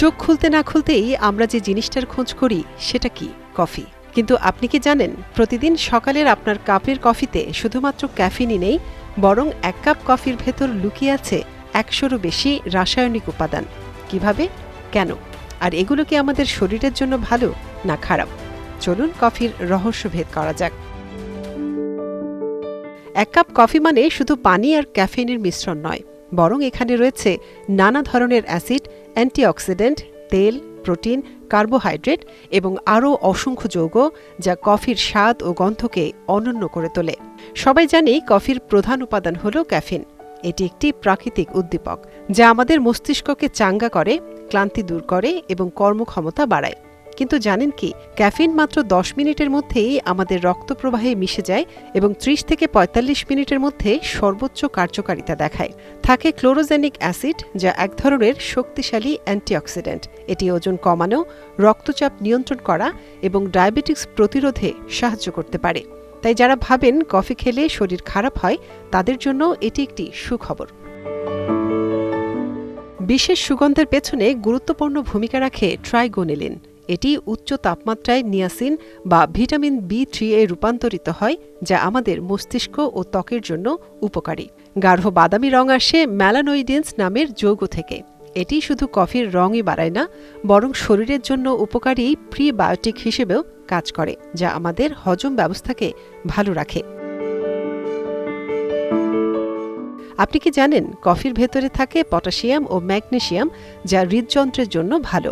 চোখ খুলতে না খুলতেই আমরা যে জিনিসটার খোঁজ করি, সেটা কি? কফি। কিন্তু আপনি কি জানেন, প্রতিদিন সকালের আপনার কাপের কফিতে শুধুমাত্র ক্যাফিনই নেই, বরং এক কাপ কফির ভেতর লুকিয়ে আছে একশোরও বেশি রাসায়নিক উপাদান। কীভাবে? কেন? আর এগুলো কি আমাদের শরীরের জন্য ভালো না খারাপ? চলুন কফির রহস্য ভেদ করা যাক। এক কাপ কফি মানে শুধু পানি আর ক্যাফেইনের মিশ্রণ নয়, বরং এখানে রয়েছে নানা ধরনের অ্যাসিড অ্যান্টিঅক্সিডেন্ট, তেল, প্রোটিন, কার্বোহাইড্রেট এবং আরও অসংখ্য যৌগ যা কফির স্বাদ ও গন্ধকে অনন্য করে তোলে। সবাই জানি কফির প্রধান উপাদান হল ক্যাফিন। এটি একটি প্রাকৃতিক উদ্দীপক যা আমাদের মস্তিষ্ককে চাঙ্গা করে, ক্লান্তি দূর করে এবং কর্মক্ষমতা বাড়ায়। কিন্তু জানেন কি, ক্যাফিন মাত্র দশ মিনিটের মধ্যেই আমাদের রক্ত প্রবাহে মিশে যায় এবং ত্রিশ থেকে ৪৫ মিনিটের মধ্যে সর্বোচ্চ কার্যকারিতা দেখায়। থাকে ক্লোরোজেনিক অ্যাসিড, যা এক ধরনের শক্তিশালী অ্যান্টিঅক্সিডেন্ট। এটি ওজন কমানো, রক্তচাপ নিয়ন্ত্রণ করা এবং ডায়াবেটিক্স প্রতিরোধে সাহায্য করতে পারে। তাই যারা ভাবেন কফি খেলে শরীর খারাপ হয়, তাদের জন্য এটি একটি সুখবর। বিশেষ সুগন্ধের পেছনে গুরুত্বপূর্ণ ভূমিকা রাখে ট্রাইগোনিলিন। এটি উচ্চ তাপমাত্রায় নিয়াসিন বা ভিটামিন বি থ্রি এ রূপান্তরিত হয়, যা আমাদের মস্তিষ্ক ও ত্বকের জন্য উপকারী। গাঢ় বাদামি রং আসে ম্যালানোইডেন্স নামের যৌগ থেকে। এটি শুধু কফির রঙই বাড়ায় না, বরং শরীরের জন্য উপকারী প্রিবায়োটিক হিসেবেও কাজ করে, যা আমাদের হজম ব্যবস্থাকে ভালো রাখে। আপনি কি জানেন কফির ভেতরে থাকে পটাশিয়াম ও ম্যাগনেশিয়াম, যা হৃদযন্ত্রের জন্য ভালো?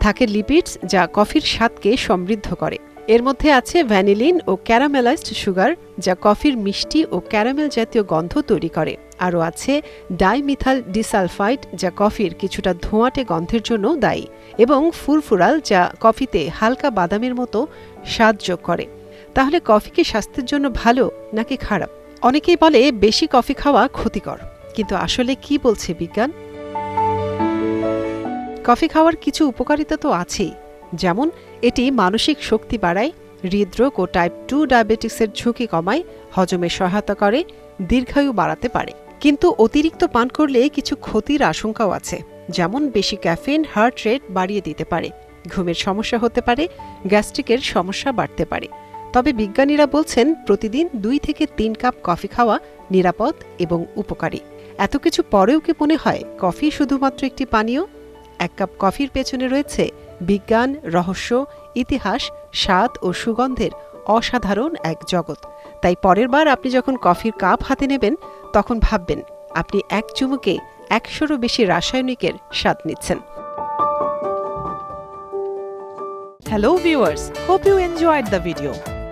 থাকে লিপিডস যা কফির স্বাদকে সমৃদ্ধ করে। এর মধ্যে আছে ভ্যানিলিন ও ক্যারামেলাইজড সুগার যা কফির মিষ্টি ও ক্যারামেল জাতীয় গন্ধ তৈরি করে। আরও আছে ডাইমিথাল ডিসালফাইড যা কফির কিছুটা ধোঁয়াটে গন্ধের জন্য দায়ী এবং ফুরফুরাল যা কফিতে হালকা বাদামের মতো স্বাদ যোগ করে। তাহলে কফি কি স্বাস্থ্যের জন্য ভালো নাকি খারাপ? অনেকেই বলে বেশি কফি খাওয়া ক্ষতিকর। কিন্তু আসলে কি বলছে বিজ্ঞান? কফি খাওয়ার কিছু উপকারিতা তো আছেই। যেমন, এটি মানসিক শক্তি বাড়ায়, হৃদরোগ ও টাইপ টু ডায়াবেটিক্সের ঝুঁকি কমায়, হজমে সহায়তা করে, দীর্ঘায়ু বাড়াতে পারে। কিন্তু অতিরিক্ত পান করলে কিছু ক্ষতির আশঙ্কাও আছে। যেমন, বেশি ক্যাফিন হার্ট রেট বাড়িয়ে দিতে পারে। ঘুমের সমস্যা হতে পারে, গ্যাস্ট্রিকের সমস্যা বাড়তে পারে। তবে বিজ্ঞানীরা বলছেন, প্রতিদিন দুই থেকে তিন কাপ কফি খাওয়া নিরাপদ এবং উপকারী। এত কিছু পরেও কি মনে হয়, কফি শুধুমাত্র একটি পানীয়? এক কাপ কফির পেছনে রয়েছে বিজ্ঞান, রহস্য, ইতিহাস, স্বাদ ও সুগন্ধের অসাধারণ এক জগৎ। তাই পরের বার আপনি যখন কফির কাপ হাতে নেবেন, তখন ভাববেন, আপনি এক চুমুকে একশোরও বেশি রাসায়নিকের স্বাদ নিচ্ছেন। Hello viewers hope you enjoyed the video